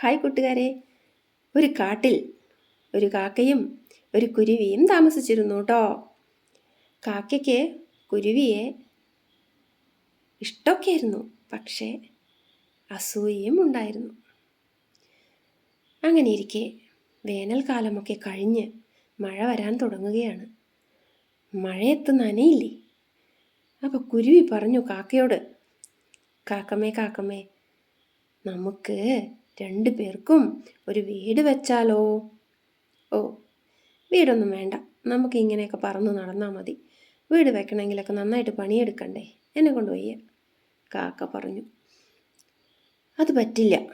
Hi കൂട്ടുകാരെ. ഒരു കാട്ടിൽ ഒരു കാക്കയും ഒരു കുരുവിയും താമസിച്ചിരുന്നു കേട്ടോ കാക്കയ്ക്ക് കുരുവിയെ ഇഷ്ടമൊക്കെയായിരുന്നു. പക്ഷേ അസൂയയും ഉണ്ടായിരുന്നു. അങ്ങനെ ഇരിക്കെ വേനൽക്കാലമൊക്കെ കഴിഞ്ഞ് മഴ വരാൻ തുടങ്ങുകയാണ്. മഴയത്ത് നനയില്ലേ? അപ്പോൾ കുരുവി പറഞ്ഞു കാക്കയോട് കാക്കമ്മേ കാക്കമ്മേ നമുക്ക് രണ്ടു പേർക്കും ഒരു വീട് വെച്ചാലോ? ഓ വീടൊന്നും വേണ്ട. നമുക്ക് ഇങ്ങനെയൊക്കെ പറന്ന് നടന്നാൽ മതി. വീട് വെക്കണമെങ്കിലൊക്കെ നന്നായിട്ട് പണിയെടുക്കണ്ടേ? എന്നെ കൊണ്ട് വയ്യ. കാക്ക പറഞ്ഞു. അത് പറ്റില്ല.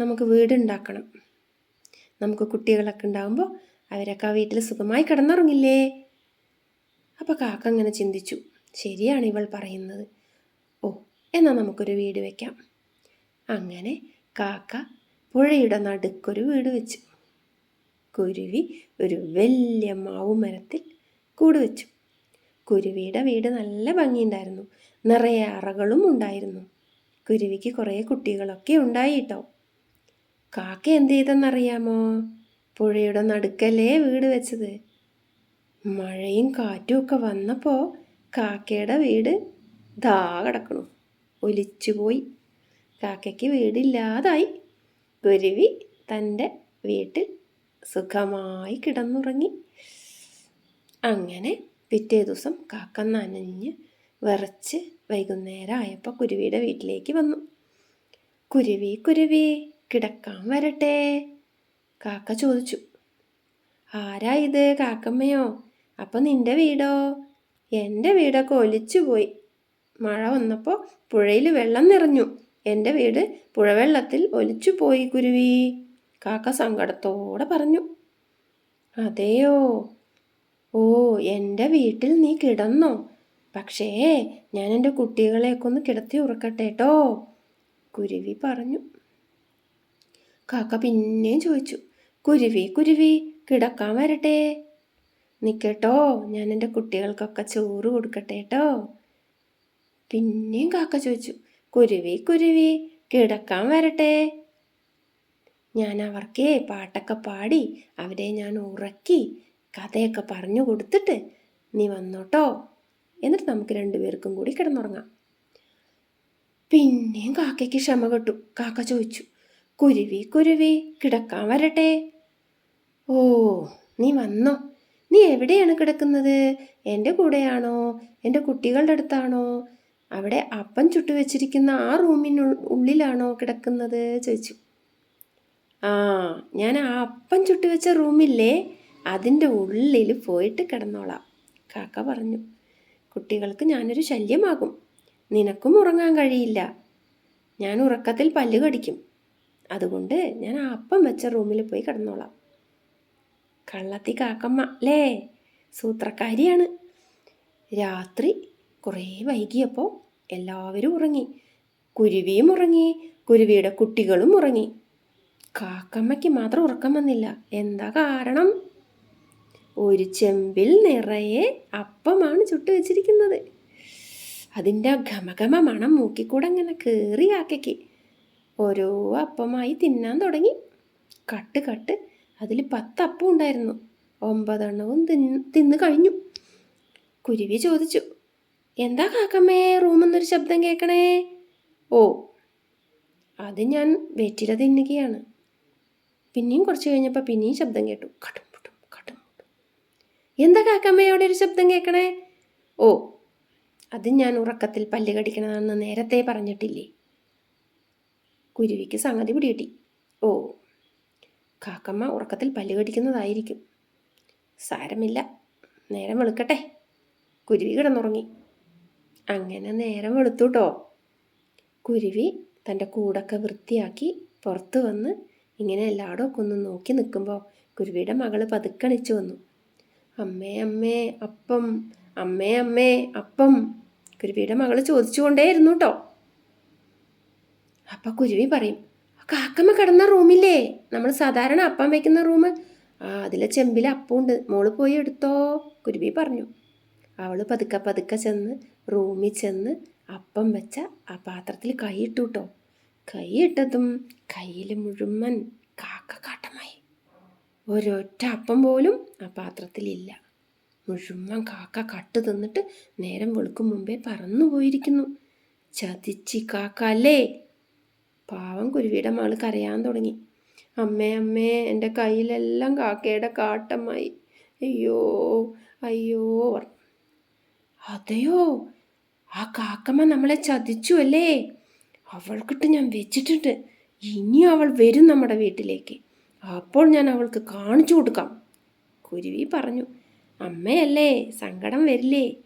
നമുക്ക് വീടുണ്ടാക്കണം നമുക്ക് കുട്ടികളൊക്കെ ഉണ്ടാകുമ്പോൾ അവരൊക്കെ ആ വീട്ടിൽ സുഖമായി കിടന്നുറങ്ങില്ലേ? അപ്പോൾ കാക്ക അങ്ങനെ ചിന്തിച്ചു. ശരിയാണ് ഇവൾ പറയുന്നത്. ഓ എന്നാൽ നമുക്കൊരു വീട് വെക്കാം. അങ്ങനെ കാക്ക പുഴയുടെ നടുക്കൊരു വീട് വെച്ചു. കുരുവി ഒരു വലിയ മാവു മരത്തിൽ കൂട് വെച്ചു. കുരുവിയുടെ വീട് നല്ല ഭംഗിയുണ്ടായിരുന്നു. നിറയെ അറകളും ഉണ്ടായിരുന്നു. കുരുവിക്ക് കുറേ കുട്ടികളൊക്കെ ഉണ്ടായി കേട്ടോ. കാക്ക എന്ത് ചെയ്തെന്നറിയാമോ? പുഴയുടെ നടുക്കല്ലേ വീട് വെച്ചത്. മഴയും കാറ്റും ഒക്കെ വന്നപ്പോൾ കാക്കയുടെ വീട് ദാ കിടക്കണു. ഒലിച്ചുപോയി. കാക്കയ്ക്ക് വീടില്ലാതായി. കുരുവി തന്റെ വീട്ടിൽ സുഖമായി കിടന്നുറങ്ങി. അങ്ങനെ പിറ്റേ ദിവസം കാക്ക നനഞ്ഞ് വിറച്ച് വൈകുന്നേരം ആയപ്പോൾ കുരുവിയുടെ വീട്ടിലേക്ക് വന്നു. കുരുവി കുരുവി കിടക്കാൻ വരട്ടെ? കാക്ക ചോദിച്ചു. ആരാ ഇത് കാക്കമ്മയോ? അപ്പം നിന്റെ വീടോ? എന്റെ വീടൊക്കെ ഒലിച്ചു പോയി മഴ വന്നപ്പോൾ പുഴയിൽ വെള്ളം നിറഞ്ഞു. എന്റെ വീട് പുഴവെള്ളത്തിൽ ഒലിച്ചു പോയി കുരുവി കാക്ക സങ്കടത്തോടെ പറഞ്ഞു. അതെയോ? ഓ എന്റെ വീട്ടിൽ നീ കിടന്നോ? പക്ഷേ ഞാൻ എന്റെ കുട്ടികളെയൊക്കെ ഒന്ന് കിടത്തി ഉറക്കട്ടെ കേട്ടോ കുരുവി പറഞ്ഞു. കാക്ക പിന്നെയും ചോദിച്ചു. കുരുവി കുരുവി കിടക്കാൻ വരട്ടെ. നിൽക്കട്ടോ ഞാൻ എന്റെ കുട്ടികൾക്കൊക്കെ ചോറ് കൊടുക്കട്ടെ കേട്ടോ പിന്നെയും കാക്ക ചോദിച്ചു. കുരുവി കുരുവി കിടക്കാൻ വരട്ടെ. ഞാൻ അവർക്ക് പാട്ടൊക്കെ പാടി അവരെ ഞാൻ ഉറക്കി കഥയൊക്കെ പറഞ്ഞു കൊടുത്തിട്ട് നീ വന്നോട്ടോ. എന്നിട്ട് നമുക്ക് രണ്ടുപേർക്കും കൂടി കിടന്നുറങ്ങാം. പിന്നെയും കാക്കയ്ക്ക് ക്ഷമ കെട്ടു. കാക്ക ചോദിച്ചു കുരുവി കുരുവി കിടക്കാൻ വരട്ടെ. ഓ നീ വന്നോ? നീ എവിടെയാണ് കിടക്കുന്നത്? എന്റെ കൂടെയാണോ? എന്റെ കുട്ടികളുടെ അടുത്താണോ? അവിടെ അപ്പം ചുട്ടു വെച്ചിരിക്കുന്ന ആ റൂമിന് ഉള്ളിലാണോ കിടക്കുന്നത്? ചോദിച്ചു. ആ ഞാൻ ആ അപ്പം ചുട്ടു വെച്ച റൂമില്ലേ അതിന്റെ ഉള്ളിൽ പോയിട്ട് കിടന്നോളാം. കാക്ക പറഞ്ഞു. കുട്ടികൾക്ക് ഞാനൊരു ശല്യമാകും. നിനക്കും ഉറങ്ങാൻ കഴിയില്ല. ഞാൻ ഉറക്കത്തിൽ പല്ല് കടിക്കും. അതുകൊണ്ട് ഞാൻ ആ അപ്പം വെച്ച റൂമിൽ പോയി കിടന്നോളാം. കള്ളത്തി കാക്കമ്മ അല്ലേ സൂത്രക്കാരിയാണ്. രാത്രി കുറേ വൈകിയപ്പോൾ എല്ലാവരും ഉറങ്ങി. കുരുവിയും ഉറങ്ങി. കുരുവിയുടെ കുട്ടികളും ഉറങ്ങി. കാക്കമ്മയ്ക്ക് മാത്രം ഉറക്കം വന്നില്ല. എന്താ കാരണം? ഒരു ചെമ്പിൽ നിറയെ അപ്പമാണ് ചുട്ടു വെച്ചിരിക്കുന്നത്. അതിന്റെ ഘമഘമ മണം മൂക്കിക്കൂടെ അങ്ങനെ കയറി ആക്കയ്ക്ക്. ഓരോ അപ്പമായി തിന്നാൻ തുടങ്ങി. കട്ട് കട്ട് അതിൽ പത്ത് അപ്പം ഉണ്ടായിരുന്നു ഒമ്പതെണ്ണവും തിന്ന് തിന്ന് കഴിഞ്ഞു. കുരുവി ചോദിച്ചു എന്താ കാക്കമ്മേ? റൂമെന്നൊരു ശബ്ദം കേൾക്കണേ ഓ അത് ഞാൻ വെറ്റില തിന്നുകയാണ്. പിന്നെയും കുറച്ച് കഴിഞ്ഞപ്പോൾ പിന്നെയും ശബ്ദം കേട്ടു. കട്ടും പുട്ടും കട്ടും പുട്ടും എന്താ കാക്കമ്മയോടെ ഒരു ശബ്ദം കേൾക്കണേ ഓ അത് ഞാൻ ഉറക്കത്തിൽ പല്ല് കടിക്കണമെന്ന് നേരത്തെ പറഞ്ഞിട്ടില്ലേ? കുരുവിക്ക് സംഗതി പിടികിട്ടി. ഓ കാക്കമ്മ ഉറക്കത്തിൽ പല്ല് കടിക്കുന്നതായിരിക്കും. സാരമില്ല നേരം വെളുക്കട്ടെ. കുരുവി കിടന്നുറങ്ങി. അങ്ങനെ നേരം വെളുത്തുട്ടോ. കുരുവി തന്റെ കൂടൊക്കെ വൃത്തിയാക്കി പുറത്ത് വന്ന് ഇങ്ങനെ എല്ലായിടും ഒക്കെ ഒന്ന് നോക്കി നിൽക്കുമ്പോൾ കുരുവിയുടെ മകൾ പതുക്കണിച്ചു വന്നു. അമ്മേ അമ്മേ അപ്പം അമ്മേ അമ്മേ അപ്പം കുരുവിയുടെ മകൾ ചോദിച്ചുകൊണ്ടേയിരുന്നു കേട്ടോ അപ്പം കുരുവി പറയും കാക്കമ്മ കിടന്ന റൂമില്ലേ? നമ്മൾ സാധാരണ അപ്പം വയ്ക്കുന്ന റൂം ആ അതിലെ ചെമ്പിൽ അപ്പമുണ്ട് മോൾ പോയി എടുത്തോ കുരുവി പറഞ്ഞു. അവൾ പതുക്കെ പതുക്കെ ചെന്ന് റൂമിൽ ചെന്ന് അപ്പം വെച്ച ആ പാത്രത്തിൽ കൈയിട്ടു കേട്ടോ കൈയിട്ടതും കയ്യിൽ മുഴുവൻ കാക്കക്കാട്ടമായി. ഒരൊറ്റ അപ്പം പോലും ആ പാത്രത്തിലില്ല മുഴുവൻ കാക്ക കട്ട് തിന്നിട്ട് നേരം വെളുക്കും മുമ്പേ പറന്നു പോയിരിക്കുന്നു. ചതിച്ചി കാക്ക അല്ലേ? പാവം കുരുവിയുടെ മകൾ കരയാൻ തുടങ്ങി. അമ്മേ അമ്മേ എന്റെ കയ്യിലെല്ലാം കാക്കയുടെ കാട്ടമായി. അയ്യോ അയ്യോ പറഞ്ഞു. അതെയോ? ആ കാക്കമ്മ നമ്മളെ ചതിച്ചു അല്ലേ? അവൾക്കിട്ട് ഞാൻ വെച്ചിട്ടുണ്ട്. ഇനി അവൾ വരും നമ്മുടെ വീട്ടിലേക്ക്. അപ്പോൾ ഞാൻ അവൾക്ക് കാണിച്ചു കൊടുക്കാം. കുരുവി പറഞ്ഞു. അമ്മയല്ലേ സങ്കടം വരില്ലേ?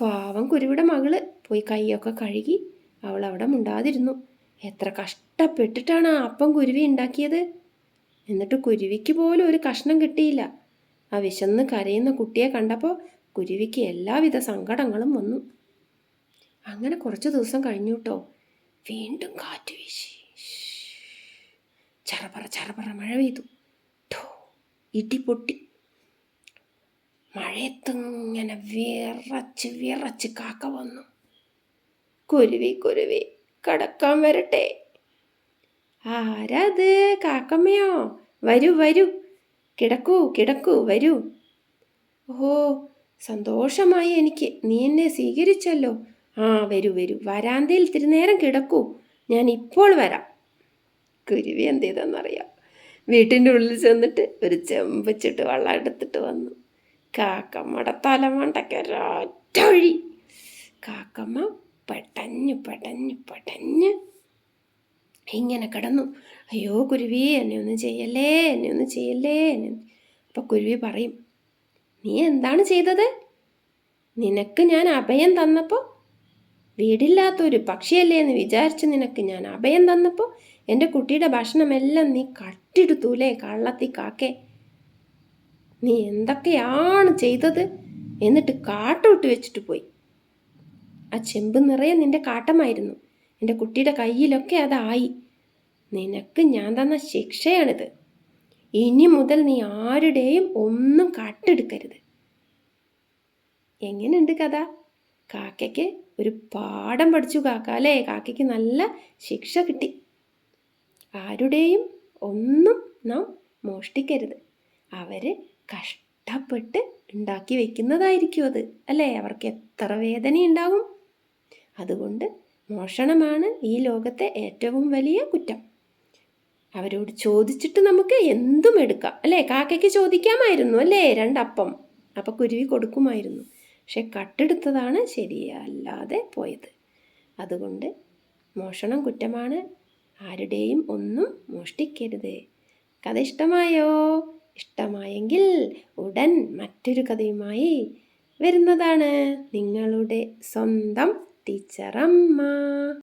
പാവം കുരുവിയുടെ മകൾ പോയി കൈയൊക്കെ കഴുകി അവൾ അവിടെ മുണ്ടാതിരുന്നു. എത്ര കഷ്ടപ്പെട്ടിട്ടാണ് ആ അപ്പം കുരുവി ഉണ്ടാക്കിയത്? എന്നിട്ട് കുരുവിക്ക് പോലും ഒരു കഷ്ണം കിട്ടിയില്ല. ആ വിശന്ന് കരയുന്ന കുട്ടിയെ കണ്ടപ്പോൾ കുരുവിക്ക് എല്ലാവിധ സങ്കടങ്ങളും വന്നു. അങ്ങനെ കുറച്ച് ദിവസം കഴിഞ്ഞു കേട്ടോ വീണ്ടും കാറ്റ് വീശി. ചറപറ ചറപറ മഴ പെയ്തു. ഠോ, ഇടി പൊട്ടി. മഴയത്തിങ്ങനെ വിറച്ച് വിറച്ച് കാക്ക വന്നു. കുരുവി കുരുവി കടക്കാൻ വരട്ടെ. ആരാത്? കാക്കമ്മയോ? വരൂ വരൂ. കിടക്കൂ കിടക്കൂ വരൂ. ഓ സന്തോഷമായി എനിക്ക്. നീ എന്നെ സ്വീകരിച്ചല്ലോ. ആ വരൂ വരൂ. വരാന്തയിൽ ഇത്തിരി നേരം കിടക്കൂ. ഞാൻ ഇപ്പോൾ വരാം. കുരുവി എന്ത് ചെയ്തെന്നറിയാം വീട്ടിന്റെ ഉള്ളിൽ ചെന്നിട്ട് ഒരു ചെമ്പച്ചിട്ട് വെള്ളം എടുത്തിട്ട് വന്നു. കാക്കമ്മയുടെ തലമണ്ടയ്ക്ക് ഒരൊറ്റ ഒഴി കാക്കമ്മ പെട്ടഞ്ഞു പെട്ടഞ്ഞു പെട്ടഞ്ഞ് ഇങ്ങനെ കിടന്നു. അയ്യോ കുരുവി എന്നെ ഒന്നും ചെയ്യല്ലേ എന്നെ ഒന്നും ചെയ്യല്ലേ എന്നെ അപ്പം കുരുവി പറയും നീ എന്താണ് ചെയ്തത്? നിനക്ക് ഞാൻ അഭയം തന്നപ്പോൾ വീടില്ലാത്തൊരു പക്ഷിയല്ലേ എന്ന് വിചാരിച്ച് നിനക്ക് ഞാൻ അഭയം തന്നപ്പോൾ എന്റെ കുട്ടിയുടെ ഭക്ഷണമെല്ലാം നീ കട്ടെടുത്തൂലേ കള്ളത്തി കാക്കേ? നീ എന്തൊക്കെയാണ് ചെയ്തത്? എന്നിട്ട് കാട്ടോട്ട് വെച്ചിട്ട് പോയി. ആ ചെമ്പ് നിറയെ നിന്റെ കാട്ടമായിരുന്നു. എന്റെ കുട്ടിയുടെ കയ്യിലൊക്കെ അതായി. നിനക്ക് ഞാൻ തന്ന ശിക്ഷയാണിത്. ഇനി മുതൽ നീ ആരുടെയും ഒന്നും കട്ടെടുക്കരുത്. എങ്ങനെയുണ്ട് കഥ? കാക്കയ്ക്ക് ഒരു പാഠം പഠിച്ചു കാക്ക അല്ലേ? കാക്കയ്ക്ക് നല്ല ശിക്ഷ കിട്ടി. ആരുടെയും ഒന്നും നാം മോഷ്ടിക്കരുത്. അവർ കഷ്ടപ്പെട്ട് ഉണ്ടാക്കി വെക്കുന്നതായിരിക്കും അത് അല്ലേ? അവർക്ക് എത്ര വേദന ഉണ്ടാകും അതുകൊണ്ട് മോഷണമാണ് ഈ ലോകത്തെ ഏറ്റവും വലിയ കുറ്റം. അവരോട് ചോദിച്ചിട്ട് നമുക്ക് എന്തും എടുക്കാം. അല്ലേ? കാക്കയ്ക്ക് ചോദിക്കാമായിരുന്നു അല്ലേ? രണ്ടപ്പം. അപ്പം കുരുവി കൊടുക്കുമായിരുന്നു. പക്ഷെ കട്ടെടുത്തതാണ് ശരിയല്ലാതെ പോയത്. അതുകൊണ്ട് മോഷണം കുറ്റമാണ്. ആരുടെയും ഒന്നും മോഷ്ടിക്കരുത്. കഥ ഇഷ്ടമായോ? ഇഷ്ടമായെങ്കിൽ ഉടൻ മറ്റൊരു കഥയുമായി വരുന്നതാണ് നിങ്ങളുടെ സ്വന്തം ടീച്ചറമ്മ.